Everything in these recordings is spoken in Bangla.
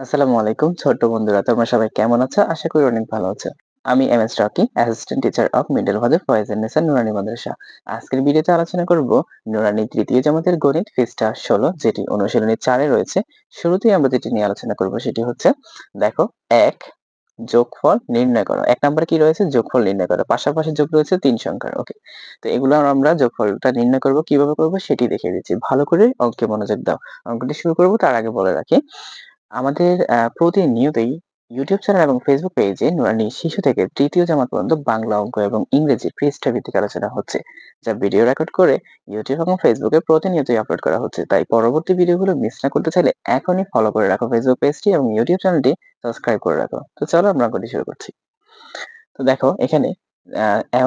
আসসালামু আলাইকুম, ছোট্ট বন্ধুরা, তোমরা সবাই কেমন আছো? আশা করি অনেক ভালো আছো। আমি M S Rocky assistant teacher of middle father Foyez Nesa Nurani মাদ্রাসা আজকের ভিডিওতে আলোচনা করব নুরানি তৃতীয় জামাতের গণিত পৃষ্ঠা ষোলো, যেটি অনুশীলনী চারে রয়েছে। শুরুতেই আমরা যেটি নিয়ে আলোচনা করব সেটি হচ্ছে, দেখো, এক, যোগফল নির্ণয় করো। এক নম্বরে কি রয়েছে? যোগফল নির্ণয় করো। পাশাপাশি যোগ রয়েছে তিন সংখ্যার, ওকে? তো এগুলো আমরা যোগফলটা নির্ণয় করব, কীভাবে করব সেটি দেখিয়ে দিচ্ছি। ভালো করে অঙ্কে মনোযোগ দাও। অঙ্কটি শুরু করব, তার আগে বলে রাখি আমাদের প্রতিনিয়তই ইউটিউব চ্যানেল এবং ফেসবুক পেজে নুরানি শিশু থেকে তৃতীয় জামাত পর্যন্ত বাংলা অঙ্ক এবং ইংরেজি পৃষ্ঠা ভিত্তিক আলোচনা হচ্ছে, যা ভিডিও রেকর্ড করে ইউটিউব এবং ফেসবুকে প্রতিনিয়তই আপলোড করা হচ্ছে। তাই পরবর্তী ভিডিওগুলো মিস না করতে চাইলে এখনই ফলো করে রাখো ফেসবুক পেজটি এবং ইউটিউব চ্যানেলটি সাবস্ক্রাইব করে রাখো। তো চলো আমরা অঙ্কটি শুরু করছি। তো দেখো, এখানে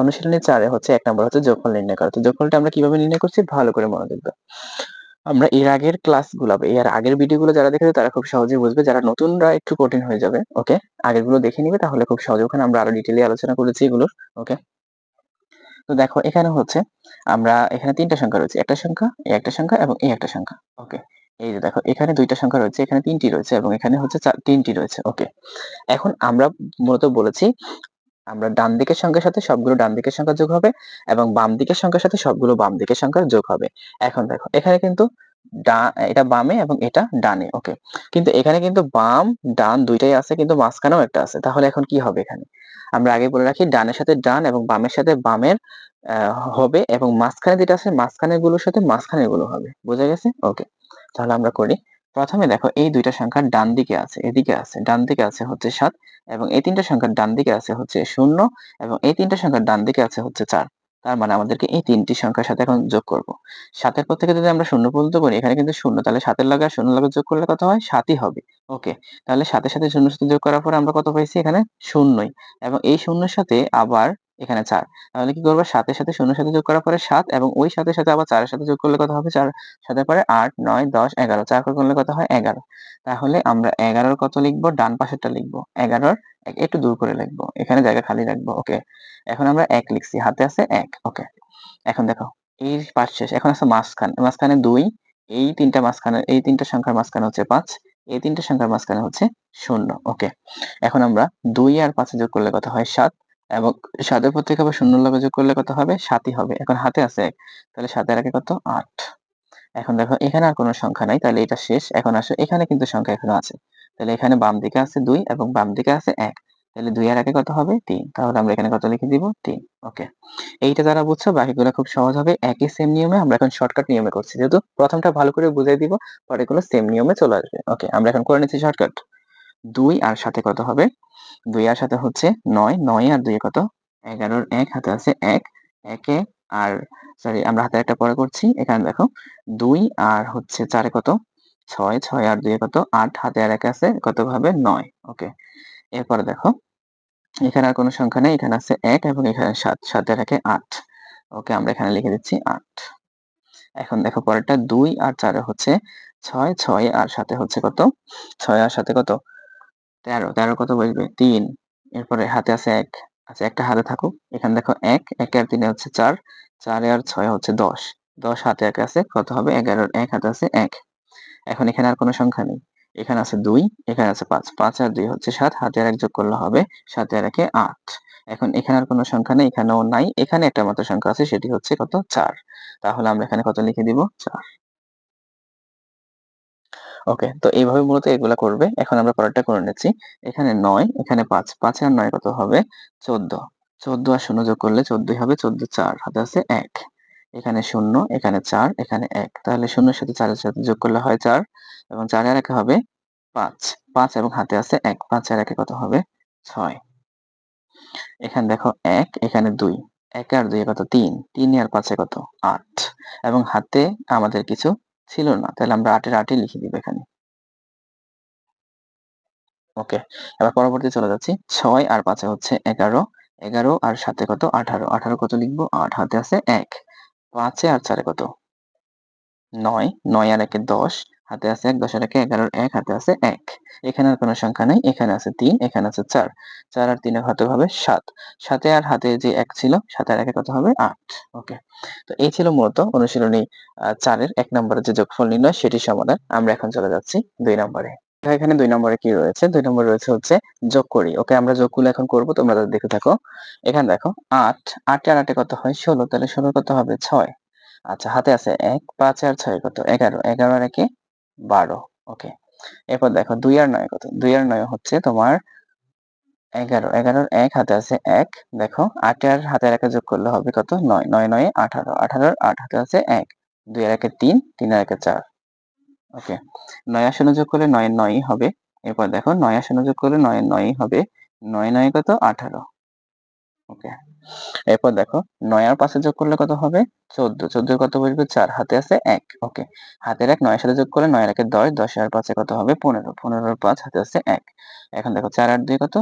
অনুশীলনী চারে হচ্ছে এক নম্বর হচ্ছে যোগফল নির্ণয় করা। তো যোগফলটা আমরা কীভাবে নির্ণয় করছি? ভালো করে মনোযোগ দাও। আমরা এর আগের ক্লাসগুলো এর আগের ভিডিওগুলো যারা দেখেছে, তারা খুব সহজে বুঝবে। যারা নতুনরা একটু কঠিন হয়ে যাবে ওকে আগেরগুলো দেখে নিবে, তাহলে খুব সহজে ওখানে আমরা আরও ডিটেইলি আলোচনা করেছি এগুলোর ওকে তো দেখো, এখানে হচ্ছে আমরা এখানে তিনটা সংখ্যা রয়েছে, একটা সংখ্যা এই একটা সংখ্যা এবং এই একটা সংখ্যা ওকে এই যে দেখো, এখানে দুইটা সংখ্যা রয়েছে, এখানে তিনটি রয়েছে এবং এখানে হচ্ছে তিনটি রয়েছে ওকে এখন আমরা মূলত বলেছি আমরা ডান দিকের সংখ্যার সাথে সবগুলো ডান দিকের সংখ্যা যোগ হবে এবং বাম দিকের সংখ্যার সাথে সবগুলো বাম দিকের সংখ্যার যোগ হবে। এখন দেখো, এখানে কিন্তু এটা বামে এবং এটা ডানে ওকে কিন্তু এখানে কিন্তু বাম, ডান দুইটাই আছে, কিন্তু মাঝখানেও একটা আছে। তাহলে এখন কি হবে এখানে? আমরা আগে বলে রাখি, ডানের সাথে ডান এবং বামের সাথে বামের হবে এবং মাঝখানে যেটা আছে মাঝখানেরগুলোর সাথে মাঝখানে গুলো হবে। বোঝা গেছে? ওকে তাহলে আমরা করি প্রথমে দেখো, এই দুইটা সংখ্যার ডান দিকে আছে, এদিকে আছে, ডান দিকে আছে হচ্ছে সাত, এবং এই তিনটা সংখ্যার ডান দিকে আছে হচ্ছে শূন্য, এবং এই তিনটা সংখ্যার ডান দিকে আছে হচ্ছে চার। তার মানে আমাদেরকে এই তিনটি সংখ্যার সাথে এখন যোগ করব। সাতের পর থেকে যদি আমরা শূন্য পর্যন্ত করি, এখানে কিন্তু শূন্য, তাহলে সাতের লাগে আর শূন্য লাগে যোগ করলে কত হয়? সাতই হবে। ওকে, তাহলে সাথে সাথে শূন্য সাথে যোগ করার পর আমরা কত পাইছি এখানে? শূন্যই। এবং এই শূন্যের সাথে আবার এখানে চার। তাহলে কি করব? সাতের সাথে শূন্য সাথে যোগ করার পরে সাত এবং ওই সাথে সাথে আবার চারের সাথে যোগ করলে কত হবে? চার। সাথে পরে আট, নয়, দশ, এগারো। চার করলে কত হয়? এগারো। তাহলে আমরা এগারোর কত লিখব? ডান পাশেরটা লিখব। এগারোর একটু দূর করে লিখব। এখানে জায়গা খালি রাখব। ওকে। এখন আমরা এক লিখছি। হাতে আছে এক। ওকে। এখন দেখো এই পাঁচ শেষ। এখন আছে মাঝখানে। মাঝখানে দুই, এই তিনটা মাঝখানে, এই তিনটা সংখ্যার মাঝখানে হচ্ছে পাঁচ, এই তিনটা সংখ্যার মাঝখানে হচ্ছে শূন্য। ওকে। এখন আমরা দুই আর পাঁচে যোগ করলে কত হয়? সাত। এবং সাতের পর থেকে আবার শূন্য লগে যোগ করলে কত হবে? সাতই হবে। এখন হাতে আছে এক। তাহলে সাতের আগে কত? আট। এখন দেখো, এখানে আর কোনো সংখ্যা নাই। তাহলে এটা শেষ। এখন আসো, এখানে কিন্তু সংখ্যা এখনও আছে। তাহলে এখানে বাম দিকে আছে দুই এবং বাম দিকে আছে এক। তাহলে দুই আর একে কত হবে? তিন। তাহলে আমরা এখানে কত লিখে দিব? তিন। ওকে। এইটা যারা বুঝছ, বাকিগুলো খুব সহজ হবে। একই সেম নিয়মে আমরা এখন শর্টকাট নিয়মে করছি। যেহেতু প্রথমটা ভালো করে বুঝাই দিব পরে এগুলো সেম নিয়মে চলে আসবে। ওকে, আমরা এখন করে নিচ্ছি শর্টকাট দুই আর সাথে কত হবে? দুই আর সাথে হচ্ছে নয় নয় আর দুই কত? এগারোর এক, হাতে আছে এক, একে আর সরি আমরা হাতে একটা পরে করছি, এখানে দেখো, দুই আর হচ্ছে চারে কত? ছয় ছয় আর দুই কত? আট, হাতে আর এক আছে কত ভাবে নয়, ওকে। এরপরে দেখো, এখানে আর কোনো সংখ্যা নেই, এখানে আছে এক এবং এখানে সাত, সাতে রাখে আট, ওকে, আমরা এখানে লিখে দিচ্ছি আট। এখন দেখো, পরেরটা দুই আর চারে হচ্ছে ছয় ছয় আর সাথে হচ্ছে কত? ছয় আর সাথে কত? তেরো তেরো কত বসবে? তিন। এরপরে হাতে আছে এক। আচ্ছা একটা হাতে থাকুক। এখানে দেখো এক এক আর তিনে হচ্ছে চার। চার আর ছয় হচ্ছে দশ। দশ হাতে এক আছে, কত হবে? এগারোর এক হাতে আছে এক। এখন এখানে আর কোনো সংখ্যা নেই। এখানে আছে দুই, এখানে আছে পাঁচ। পাঁচ আর দুই হচ্ছে সাত। হাতে আর এক যোগ করলে হবে সাথে আর একে আট। এখন এখানে আর কোনো সংখ্যা নেই, এখানেও নাই। এখানে একটা মাত্র সংখ্যা আছে, সেটি হচ্ছে কত? চার। তাহলে আমরা এখানে কত লিখে দিব? চার। ওকে তো এইভাবে মূলত এগুলা করবে। এখন আমরা পরেরটা করে নিচ্ছি। এখানে নয়, এখানে পাঁচ। পাঁচ আর নয় কত হবে? চোদ্দ। চোদ্দ আর শূন্য যোগ করলে চোদ্দই হবে, চোদ্দ চার। হাতে আছে এক। এখানে শূন্য, এখানে চার, এখানে এক। তাহলে শূন্যের সাথে চারের সাথে যোগ করলে হয় চার এবং চার আর একে হবে পাঁচ। পাঁচ এবং হাতে আছে এক। পাঁচ আর একে কত হবে? ছয়। এখানে দেখো এক, এখানে দুই। এক আর দুই কত? তিন। তিন আর পাঁচে কত? আট। এবং হাতে আমাদের কিছু ছিল না, তাহলে আমরা আটের আটই লিখে দিব এখানে। ওকে, এবার পরবর্তী চলে যাচ্ছি। ছয় আর পাঁচে হচ্ছে এগারো। এগারো আর সাথে কত? আঠারো। আঠারো কত লিখব? আট, হাতে আছে এক। পাঁচে আর চারে কত? নয় নয় আর একে দশ, হাতে আছে এক, দশ আর একে এগারোর এক, হাতে আছে এক। এখানে আর কোনো সংখ্যা নেই, এখানে আছে তিন, এখানে আছে চার। চার আর তিনের হাতে হবে সাত। সাথে আর হাতে যে এক ছিল সাথে আর একে কত হবে? আট। ওকে। তো এই ছিল মূলত অনুশীলনী চারের এক নম্বরের যে যোগফল নির্ণয় সেটি সমাধান। আমরা এখন চলে যাচ্ছি দুই নম্বরে। এখানে দুই নম্বরে কি রয়েছে? দুই নম্বরে রয়েছে হচ্ছে যোগ করি। ওকে, আমরা যোগগুলো এখন করব, তোমরা দেখে থাকো। এখানে দেখো, আট, আটে আর আটে কত হয়? ষোলো। তাহলে ষোলো কত হবে? ছয়। আচ্ছা হাতে আছে এক, পাঁচ আর ছয় কত? এগারো। এগারো আর একে বারো। ওকে। এরপর দেখো, দুই আর নয় কত? দুই আর নয় হচ্ছে তোমার এগারো। এগারোর এক, হাতে আছে এক। দেখো, আটে আর হাতের একে যোগ করলে হবে কত? নয়। নয় নয়, আঠারো। আঠারোর আট, হাতে আছে এক। দুই আর একে তিন তিন আর একে চার। ওকে। নয় আর শূন্য যোগ করলে নয়, নয়ই হবে। এরপর দেখো, নয় আর শূন্য যোগ করলে নয়, নয়ই হবে। নয় নয় কত? আঠারো। ওকে। এরপর দেখো নয় আর পাঁচে যোগ করলে কত হবে? চোদ্দ। চোদ্দ কত বসবে? চার। হাতে আছে এক। ওকে। হাতের এক নয়ের সাথে যোগ করলে নয় একে দশ। দশ আর পাঁচে কত হবে? পনেরো। পনেরোর পাঁচ, হাতে আছে এক। এখন দেখো, চার আর দুই কত?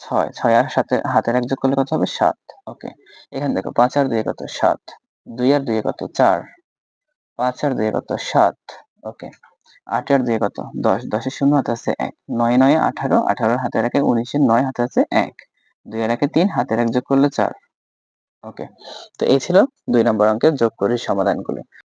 ছয়। ছয় আর সাথে হাতের এক যোগ করলে কত হবে? সাত। ওকে। এখানে দেখো, পাঁচ আর দুই কত? সাত। দুই আর দুই কত? চার। পাঁচ আর দুই কত? সাত। ওকে। আট আর দুই কত? দশ। দশের শূন্য হাতে আছে এক। নয় নয় আঠারো। আঠারোর হাতের একে উনিশের নয় হাতে আছে এক। দুই একে তিন, হাতের এক যোগ করলে চার। ওকে তো এই ছিল দুই নম্বর অঙ্কের যোগ করির সমাধানগুলো।